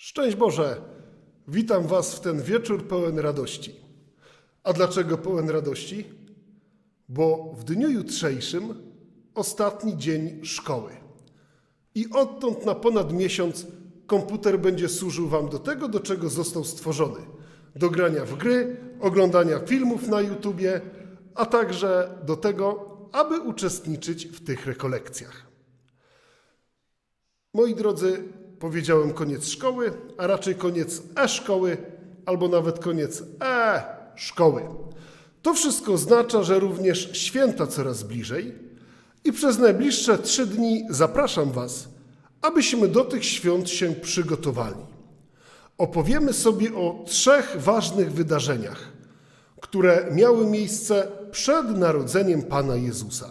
Szczęść Boże! Witam Was w ten wieczór pełen radości. A dlaczego pełen radości? Bo w dniu jutrzejszym ostatni dzień szkoły. I odtąd na ponad miesiąc komputer będzie służył Wam do tego, do czego został stworzony. Do grania w gry, oglądania filmów na YouTubie, a także do tego, aby uczestniczyć w tych rekolekcjach. Moi drodzy, powiedziałem koniec szkoły, a raczej koniec e-szkoły, albo nawet koniec e-szkoły. To wszystko oznacza, że również święta coraz bliżej i przez najbliższe trzy dni zapraszam Was, abyśmy do tych świąt się przygotowali. Opowiemy sobie o trzech ważnych wydarzeniach, które miały miejsce przed narodzeniem Pana Jezusa.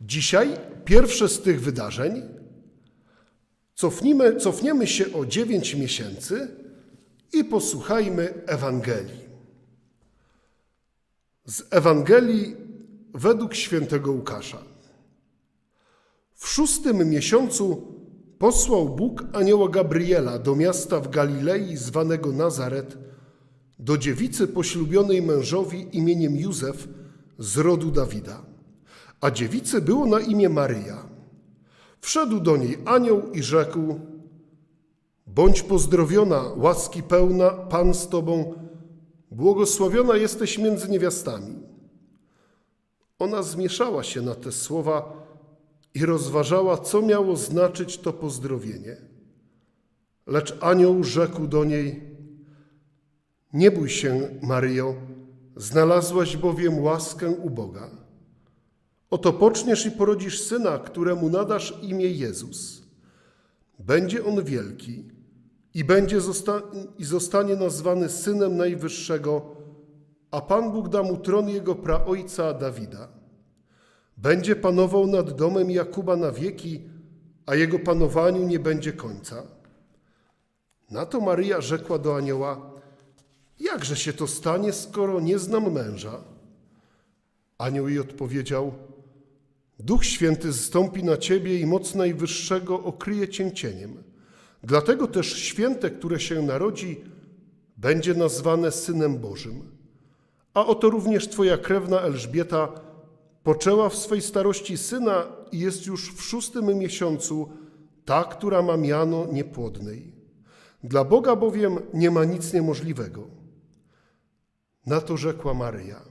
Dzisiaj pierwsze z tych wydarzeń Cofnijmy, cofniemy się o 9 miesięcy i posłuchajmy Ewangelii. Z Ewangelii według świętego Łukasza. W szóstym miesiącu posłał Bóg anioła Gabriela do miasta w Galilei zwanego Nazaret, do dziewicy poślubionej mężowi imieniem Józef z rodu Dawida. A dziewicy było na imię Maryja. Wszedł do niej anioł i rzekł: Bądź pozdrowiona, łaski pełna, Pan z tobą, błogosławiona jesteś między niewiastami. Ona zmieszała się na te słowa i rozważała, co miało znaczyć to pozdrowienie. Lecz anioł rzekł do niej: Nie bój się, Maryjo, znalazłaś bowiem łaskę u Boga. Oto poczniesz i porodzisz syna, któremu nadasz imię Jezus. Będzie on wielki i będzie zosta- i zostanie nazwany synem Najwyższego, a Pan Bóg da mu tron jego praojca Dawida. Będzie panował nad domem Jakuba na wieki, a jego panowaniu nie będzie końca. Na to Maryja rzekła do anioła: Jakże się to stanie, skoro nie znam męża? Anioł jej odpowiedział: Duch Święty zstąpi na ciebie i moc Najwyższego okryje cię cieniem. Dlatego też święte, które się narodzi, będzie nazwane Synem Bożym. A oto również twoja krewna Elżbieta poczęła w swej starości syna i jest już w szóstym miesiącu, ta, która ma miano niepłodnej. Dla Boga bowiem nie ma nic niemożliwego. Na to rzekła Maryja.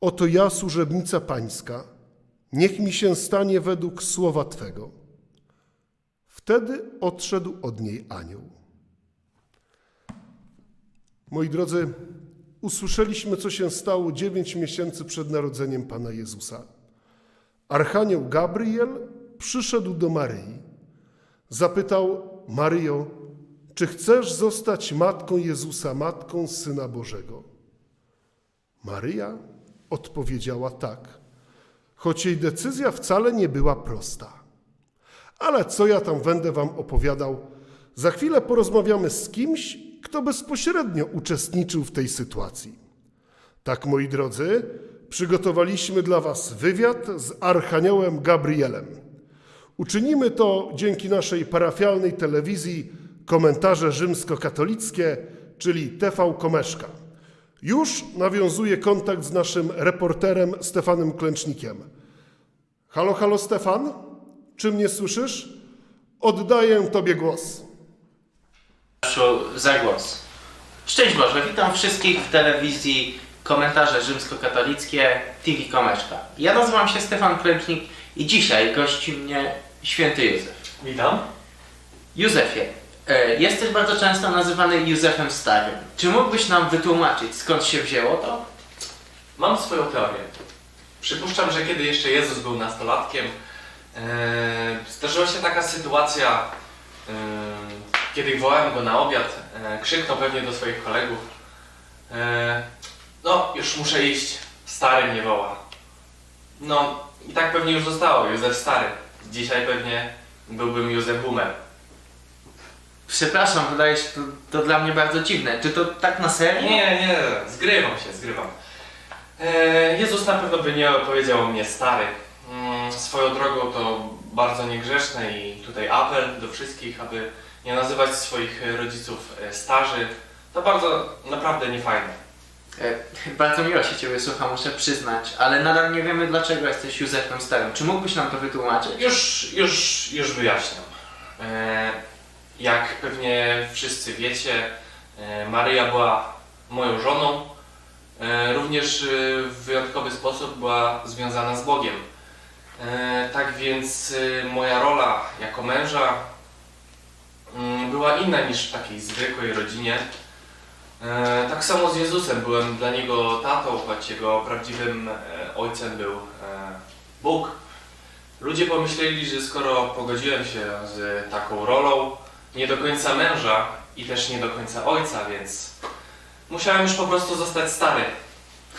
Oto ja, służebnica Pańska, niech mi się stanie według słowa Twego. Wtedy odszedł od niej anioł. Moi drodzy, usłyszeliśmy, co się stało dziewięć miesięcy przed narodzeniem Pana Jezusa. Archanioł Gabriel przyszedł do Maryi. Zapytał Maryjo, czy chcesz zostać matką Jezusa, matką Syna Bożego? Maryja odpowiedziała tak, choć jej decyzja wcale nie była prosta. Ale co ja tam będę wam opowiadał? Za chwilę porozmawiamy z kimś, kto bezpośrednio uczestniczył w tej sytuacji. Tak, moi drodzy, przygotowaliśmy dla was wywiad z Archaniołem Gabrielem. Uczynimy to dzięki naszej parafialnej telewizji Komentarze Rzymskokatolickie, czyli TV Komeszka. Już nawiązuje kontakt z naszym reporterem Stefanem Klęcznikiem. Halo, halo Stefan? Czy mnie słyszysz? Oddaję Tobie głos. Za głos. Szczęść Boże, witam wszystkich w telewizji Komentarze Rzymskokatolickie TV Komeszka. Ja nazywam się Stefan Klęcznik i dzisiaj gości mnie święty Józef. Witam. Józefie, jesteś bardzo często nazywany Józefem Starym. Czy mógłbyś nam wytłumaczyć skąd się wzięło to? Mam swoją teorię. Przypuszczam, że kiedy jeszcze Jezus był nastolatkiem, e, zdarzyła się taka sytuacja, e, kiedy wołałem go na obiad, e, krzyknął pewnie do swoich kolegów. E, no, już muszę iść, stary mnie woła. No, i tak pewnie już zostało, Józef Stary. Dzisiaj pewnie byłbym Józef Boomer. Przepraszam, wydaje się to, to dla mnie bardzo dziwne. Czy to tak na serio? Nie, nie, zgrywam się, zgrywam. E, Jezus na pewno by nie powiedział o mnie stary. Mm, swoją drogą to bardzo niegrzeczne i tutaj apel do wszystkich, aby nie nazywać swoich rodziców e, starzy. To bardzo, naprawdę niefajne. E, Bardzo miło się Ciebie słucha, muszę przyznać, ale nadal nie wiemy dlaczego jesteś Józefem Starym. Czy mógłbyś nam to wytłumaczyć? Już, już, już wyjaśniam. E, jak pewnie wszyscy wiecie, e, Maryja była moją żoną. E, również e, w wyjątkowy sposób była związana z Bogiem. Tak więc moja rola jako męża mm, była inna niż w takiej zwykłej rodzinie. Tak samo z Jezusem. Byłem dla niego tatą, choć jego prawdziwym ojcem był Bóg. Ludzie pomyśleli, że skoro pogodziłem się z taką rolą, nie do końca męża i też nie do końca ojca, więc musiałem już po prostu zostać stary.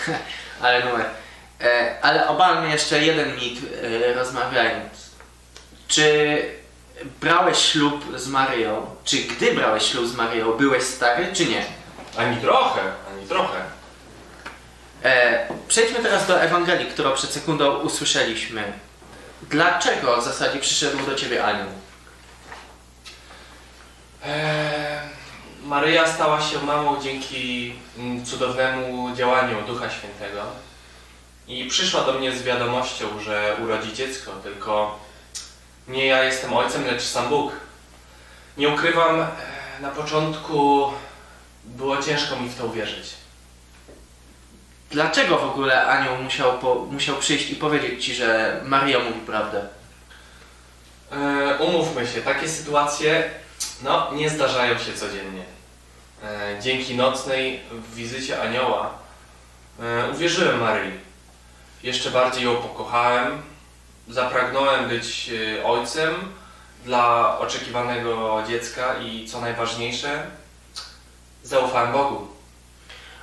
Ale numer. E, ale obalmy jeszcze jeden mit e, rozmawiając. Czy brałeś ślub z Maryją? Czy gdy brałeś ślub z Maryją, byłeś stary, czy nie? Ani trochę, ani trochę. E, przejdźmy teraz do Ewangelii, którą przed sekundą usłyszeliśmy. Dlaczego w zasadzie przyszedł do ciebie anioł? Eee, Maryja stała się mamą dzięki mm, cudownemu działaniu Ducha Świętego i przyszła do mnie z wiadomością, że urodzi dziecko, tylko nie ja jestem ojcem, lecz sam Bóg. Nie ukrywam, e, na początku było ciężko mi w to uwierzyć. Dlaczego w ogóle anioł musiał, po, musiał przyjść i powiedzieć ci, że Maria mówi prawdę? E, umówmy się, takie sytuacje no, nie zdarzają się codziennie. E, dzięki nocnej wizycie anioła e, uwierzyłem Maryi. Jeszcze bardziej ją pokochałem. Zapragnąłem być e, ojcem dla oczekiwanego dziecka i co najważniejsze, zaufałem Bogu.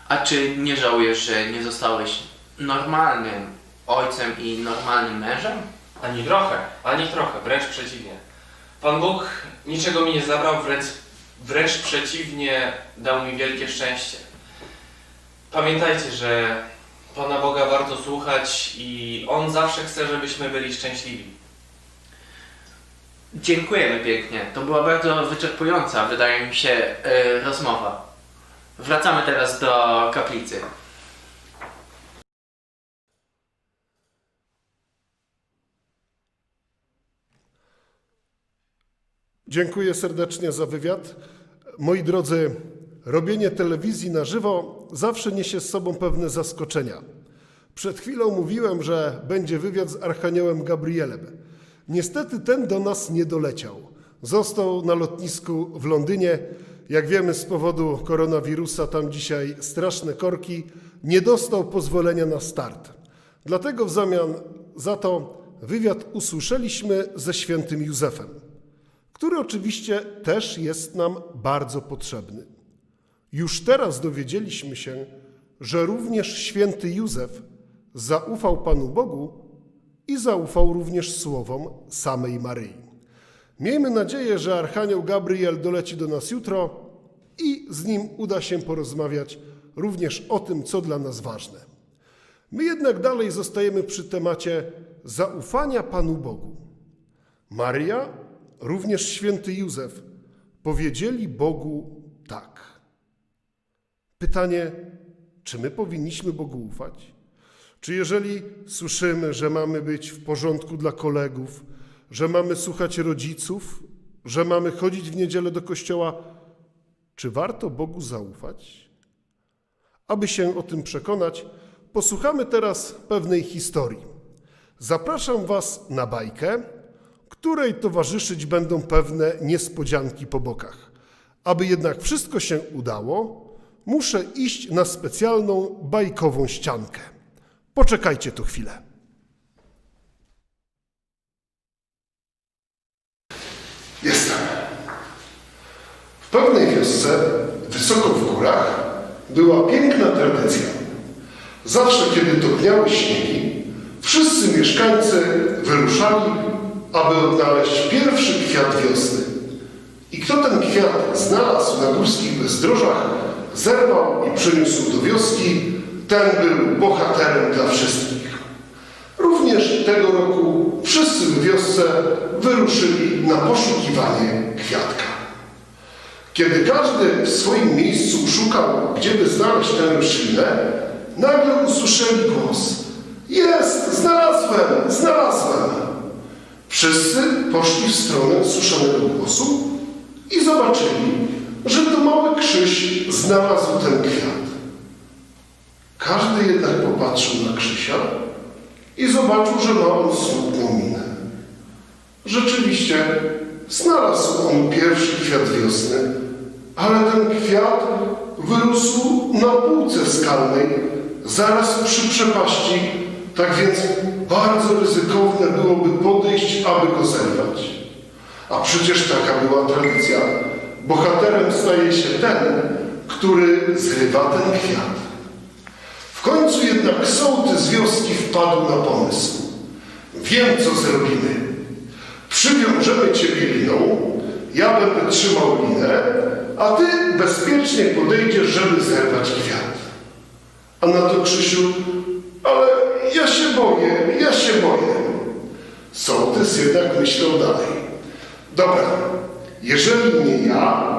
A czy nie żałujesz, że nie zostałeś normalnym ojcem i normalnym mężem? Ani trochę, ani trochę, wręcz przeciwnie. Pan Bóg niczego mi nie zabrał, wręcz, wręcz przeciwnie, dał mi wielkie szczęście. Pamiętajcie, że Pana Boga warto słuchać i On zawsze chce, żebyśmy byli szczęśliwi. Dziękujemy pięknie. To była bardzo wyczerpująca, wydaje mi się, e, rozmowa. Wracamy teraz do kaplicy. Dziękuję serdecznie za wywiad. Moi drodzy, robienie telewizji na żywo zawsze niesie z sobą pewne zaskoczenia. Przed chwilą mówiłem, że będzie wywiad z Archaniołem Gabrielem. Niestety ten do nas nie doleciał. Został na lotnisku w Londynie. Jak wiemy, z powodu koronawirusa tam dzisiaj straszne korki. Nie dostał pozwolenia na start. Dlatego w zamian za to wywiad usłyszeliśmy ze świętym Józefem który oczywiście też jest nam bardzo potrzebny. Już teraz dowiedzieliśmy się, że również święty Józef zaufał Panu Bogu i zaufał również słowom samej Maryi. Miejmy nadzieję, że Archanioł Gabriel doleci do nas jutro i z nim uda się porozmawiać również o tym, co dla nas ważne. My jednak dalej zostajemy przy temacie zaufania Panu Bogu. Maryja, również święty Józef powiedzieli Bogu tak. Pytanie, czy my powinniśmy Bogu ufać? Czy jeżeli słyszymy, że mamy być w porządku dla kolegów, że mamy słuchać rodziców, że mamy chodzić w niedzielę do kościoła, czy warto Bogu zaufać? Aby się o tym przekonać, posłuchamy teraz pewnej historii. Zapraszam Was na bajkę, której towarzyszyć będą pewne niespodzianki po bokach. Aby jednak wszystko się udało, muszę iść na specjalną bajkową ściankę. Poczekajcie tu chwilę. Jestem. W pewnej wiosce, wysoko w górach, była piękna tradycja. Zawsze, kiedy topniały śniegi, wszyscy mieszkańcy wyruszali, aby odnaleźć pierwszy kwiat wiosny. I kto ten kwiat znalazł na górskich bezdrożach, zerwał i przyniósł do wioski, ten był bohaterem dla wszystkich. Również tego roku wszyscy w wiosce wyruszyli na poszukiwanie kwiatka. Kiedy każdy w swoim miejscu szukał, gdzie by znaleźć tę roślinę, nagle usłyszeli głos. Jest! Znalazłem! Znalazłem! Wszyscy poszli w stronę słyszanego głosu i zobaczyli, że to mały Krzyś znalazł ten kwiat. Każdy jednak popatrzył na Krzysia i zobaczył, że ma on smutną minę. Rzeczywiście znalazł on pierwszy kwiat wiosny, ale ten kwiat wyrósł na półce skalnej, zaraz przy przepaści, tak więc bardzo ryzykowne byłoby podejść, aby go zerwać. A przecież taka była tradycja. Bohaterem staje się ten, który zrywa ten kwiat. W końcu jednak sołtys z wioski wpadł na pomysł. Wiem, co zrobimy. Przywiążemy ciebie liną, ja będę trzymał linę, a ty bezpiecznie podejdziesz, żeby zerwać kwiat. A na to Krzysiu, ale ja się boję, ja się boję. Sołtys jednak myślał dalej. Dobra, jeżeli nie ja,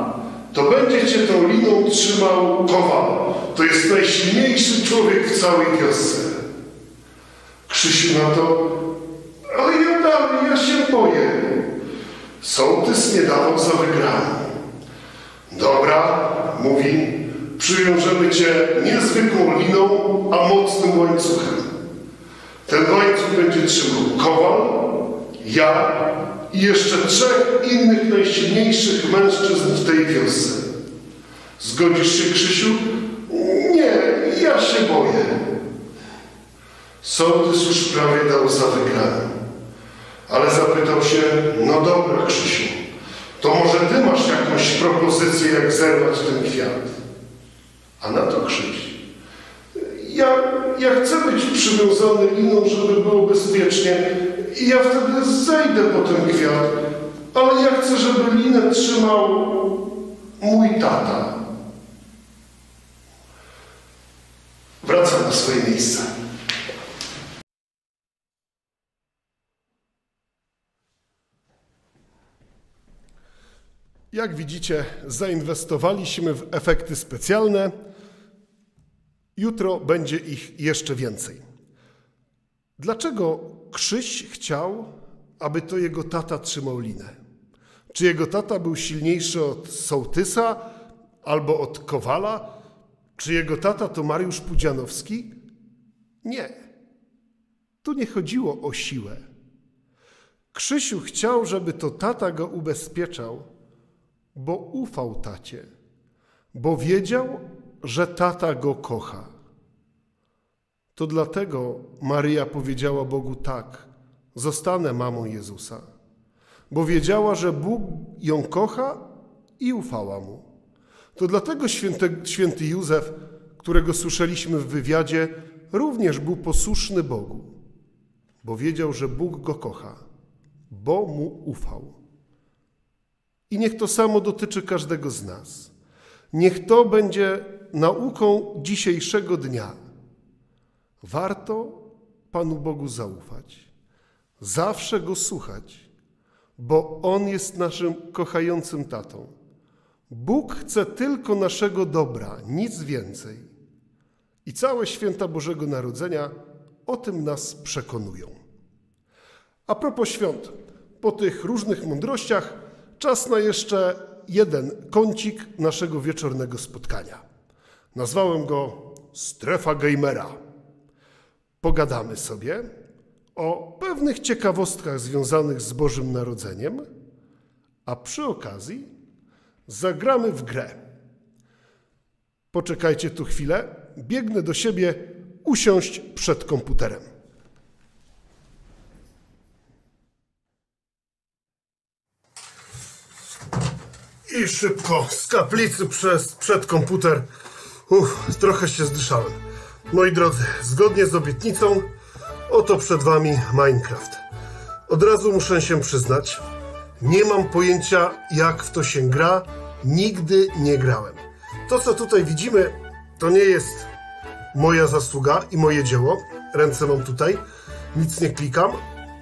to będzie cię tą liną trzymał Kowal. To jest najsilniejszy człowiek w całej wiosce. Krzysiu na to, ale ja dalej, ja się boję. Sołtys nie dawał za wygraną. Dobra, mówi, przywiążemy cię niezwykłą liną, a mocnym łańcuchem. Ten łańcuch będzie trzymał Kowal, ja i jeszcze trzech innych najsilniejszych mężczyzn w tej wiosce. Zgodzisz się, Krzysiu? Nie, ja się boję. Sołtys już prawie dał za wygraną. Ale zapytał się, no dobra, Krzysiu, to może ty masz jakąś propozycję, jak zerwać ten kwiat? A na to Krzyś. Ja, ja chcę być przywiązany liną, żeby było bezpiecznie i ja wtedy zejdę po ten kwiat, ale ja chcę, żeby linę trzymał mój tata. Wracam na swoje miejsce. Jak widzicie, zainwestowaliśmy w efekty specjalne. Jutro będzie ich jeszcze więcej. Dlaczego Krzyś chciał, aby to jego tata trzymał linę? Czy jego tata był silniejszy od sołtysa albo od kowala? Czy jego tata to Mariusz Pudzianowski? Nie. Tu nie chodziło o siłę. Krzysiu chciał, żeby to tata go ubezpieczał, bo ufał tacie, bo wiedział, że tata go kocha. To dlatego Maryja powiedziała Bogu tak: Zostanę mamą Jezusa, bo wiedziała, że Bóg ją kocha i ufała mu. To dlatego święty, święty Józef, którego słyszeliśmy w wywiadzie, również był posłuszny Bogu, bo wiedział, że Bóg go kocha, bo mu ufał. I niech to samo dotyczy każdego z nas. Niech to będzie nauką dzisiejszego dnia. Warto Panu Bogu zaufać, zawsze Go słuchać, bo On jest naszym kochającym tatą. Bóg chce tylko naszego dobra, nic więcej. I całe święta Bożego Narodzenia o tym nas przekonują. A propos świąt, po tych różnych mądrościach, czas na jeszcze jeden kącik naszego wieczornego spotkania. Nazwałem go Strefa Gamera. Pogadamy sobie o pewnych ciekawostkach związanych z Bożym Narodzeniem, a przy okazji zagramy w grę. Poczekajcie tu chwilę, biegnę do siebie usiąść przed komputerem. I szybko z kaplicy przez przed komputer. Uff, trochę się zdyszałem. Moi drodzy, zgodnie z obietnicą, oto przed wami Minecraft. Od razu muszę się przyznać, nie mam pojęcia jak w to się gra, nigdy nie grałem. To co tutaj widzimy, to nie jest moja zasługa i moje dzieło. Ręce mam tutaj, nic nie klikam,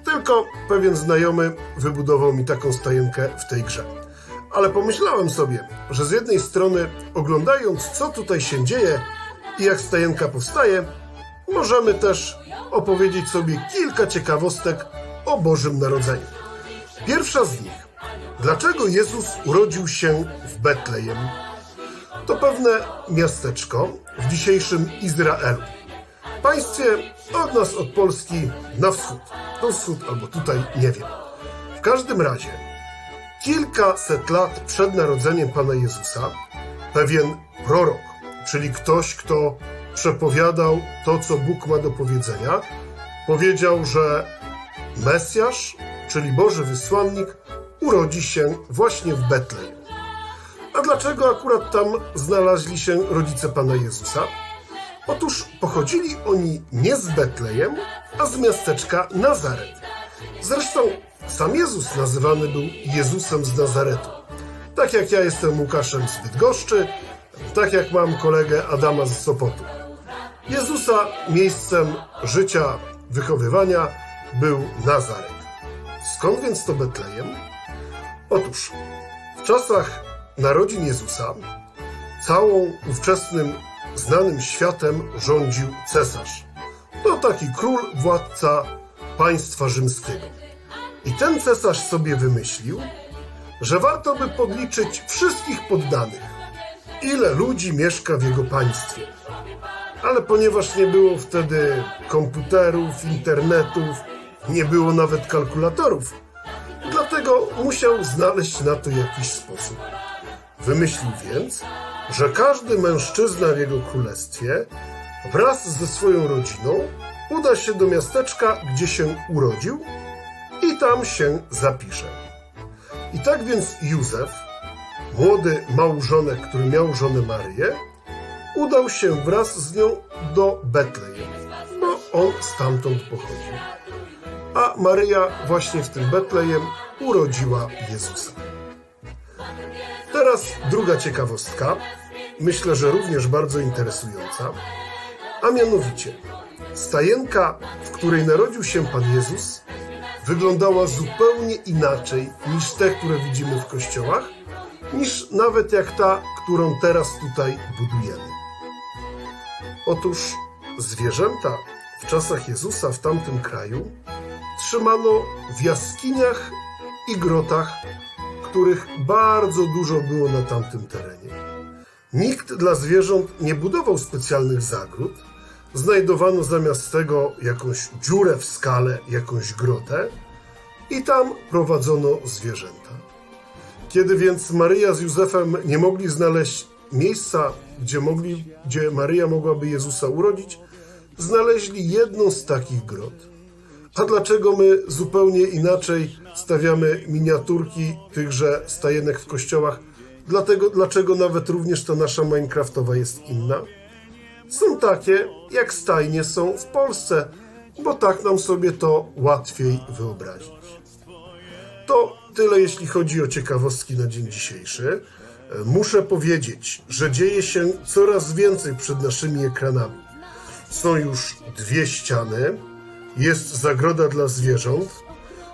tylko pewien znajomy wybudował mi taką stajenkę w tej grze. Ale pomyślałem sobie, że z jednej strony, oglądając co tutaj się dzieje i jak stajenka powstaje, możemy też opowiedzieć sobie kilka ciekawostek o Bożym Narodzeniu. Pierwsza z nich. Dlaczego Jezus urodził się w Betlejem? To pewne miasteczko w dzisiejszym Izraelu. Państwie od nas, od Polski na wschód. To wschód albo tutaj, nie wiem. W każdym razie, kilkaset lat przed narodzeniem Pana Jezusa, pewien prorok, czyli ktoś, kto przepowiadał to, co Bóg ma do powiedzenia, powiedział, że Mesjasz, czyli Boży wysłannik, urodzi się właśnie w Betlejem. A dlaczego akurat tam znaleźli się rodzice Pana Jezusa? Otóż pochodzili oni nie z Betlejem, a z miasteczka Nazaret. Zresztą sam Jezus nazywany był Jezusem z Nazaretu. Tak jak ja jestem Łukaszem z Bydgoszczy, tak jak mam kolegę Adama z Sopotu. Jezusa miejscem życia, wychowywania był Nazaret. Skąd więc to Betlejem? Otóż w czasach narodzin Jezusa całą ówczesnym znanym światem rządził cesarz. To taki król, władca państwa rzymskiego. I ten cesarz sobie wymyślił, że warto by podliczyć wszystkich poddanych, ile ludzi mieszka w jego państwie. Ale ponieważ nie było wtedy komputerów, internetów, nie było nawet kalkulatorów, dlatego musiał znaleźć na to jakiś sposób. Wymyślił więc, że każdy mężczyzna w jego królestwie wraz ze swoją rodziną uda się do miasteczka, gdzie się urodził i tam się zapisze. I tak więc Józef, młody małżonek, który miał żonę Maryję, udał się wraz z nią do Betlejem, bo on stamtąd pochodził. A Maryja właśnie w tym Betlejem urodziła Jezusa. Teraz druga ciekawostka, myślę, że również bardzo interesująca, a mianowicie stajenka, w której narodził się Pan Jezus, wyglądała zupełnie inaczej niż te, które widzimy w kościołach, niż nawet jak ta, którą teraz tutaj budujemy. Otóż zwierzęta w czasach Jezusa w tamtym kraju trzymano w jaskiniach i grotach których bardzo dużo było na tamtym terenie. Nikt dla zwierząt nie budował specjalnych zagród. Znajdowano zamiast tego jakąś dziurę w skale, jakąś grotę i tam prowadzono zwierzęta. Kiedy więc Maryja z Józefem nie mogli znaleźć miejsca, gdzie, mogli, gdzie Maryja mogłaby Jezusa urodzić, znaleźli jedną z takich grot. A dlaczego my zupełnie inaczej stawiamy miniaturki tychże stajenek w kościołach? Dlatego, dlaczego nawet również ta nasza Minecraftowa jest inna? Są takie, jak stajnie są w Polsce, bo tak nam sobie to łatwiej wyobrazić. To tyle, jeśli chodzi o ciekawostki na dzień dzisiejszy. E, Muszę powiedzieć, że dzieje się coraz więcej przed naszymi ekranami. Są już dwie ściany, jest zagroda dla zwierząt.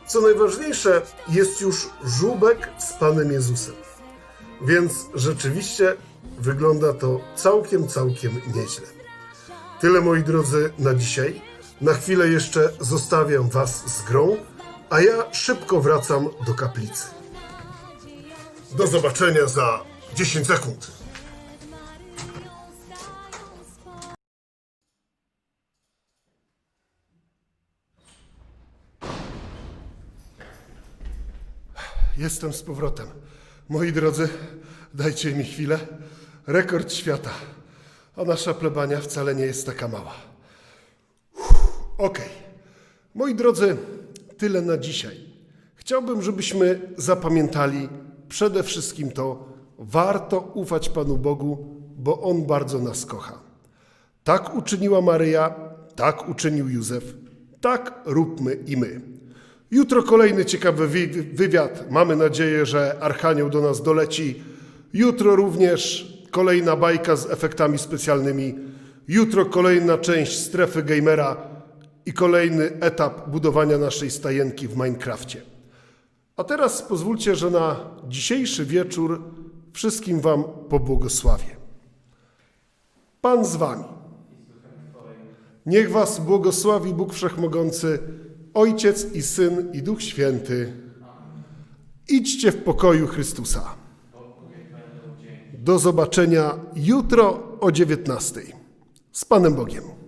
Co najważniejsze, jest już żubek z Panem Jezusem. Więc rzeczywiście wygląda to całkiem, całkiem nieźle. Tyle moi drodzy na dzisiaj. Na chwilę jeszcze zostawiam Was z grą, a ja szybko wracam do kaplicy. Do zobaczenia za 10 sekund. Jestem z powrotem. Moi drodzy, dajcie mi chwilę. Rekord świata. A nasza plebania wcale nie jest taka mała. Okej. Moi drodzy, tyle na dzisiaj. Chciałbym, żebyśmy zapamiętali przede wszystkim to, warto ufać Panu Bogu, bo On bardzo nas kocha. Tak uczyniła Maryja, tak uczynił Józef, tak róbmy i my. Jutro kolejny ciekawy wi- wywiad. Mamy nadzieję, że Archanioł do nas doleci. Jutro również kolejna bajka z efektami specjalnymi. Jutro kolejna część strefy gamera i kolejny etap budowania naszej stajenki w Minecrafcie. A teraz pozwólcie, że na dzisiejszy wieczór wszystkim Wam pobłogosławię. Pan z Wami. Niech Was błogosławi Bóg Wszechmogący, Ojciec i Syn i Duch Święty. Idźcie w pokoju Chrystusa. Do zobaczenia jutro o 19. Z Panem Bogiem.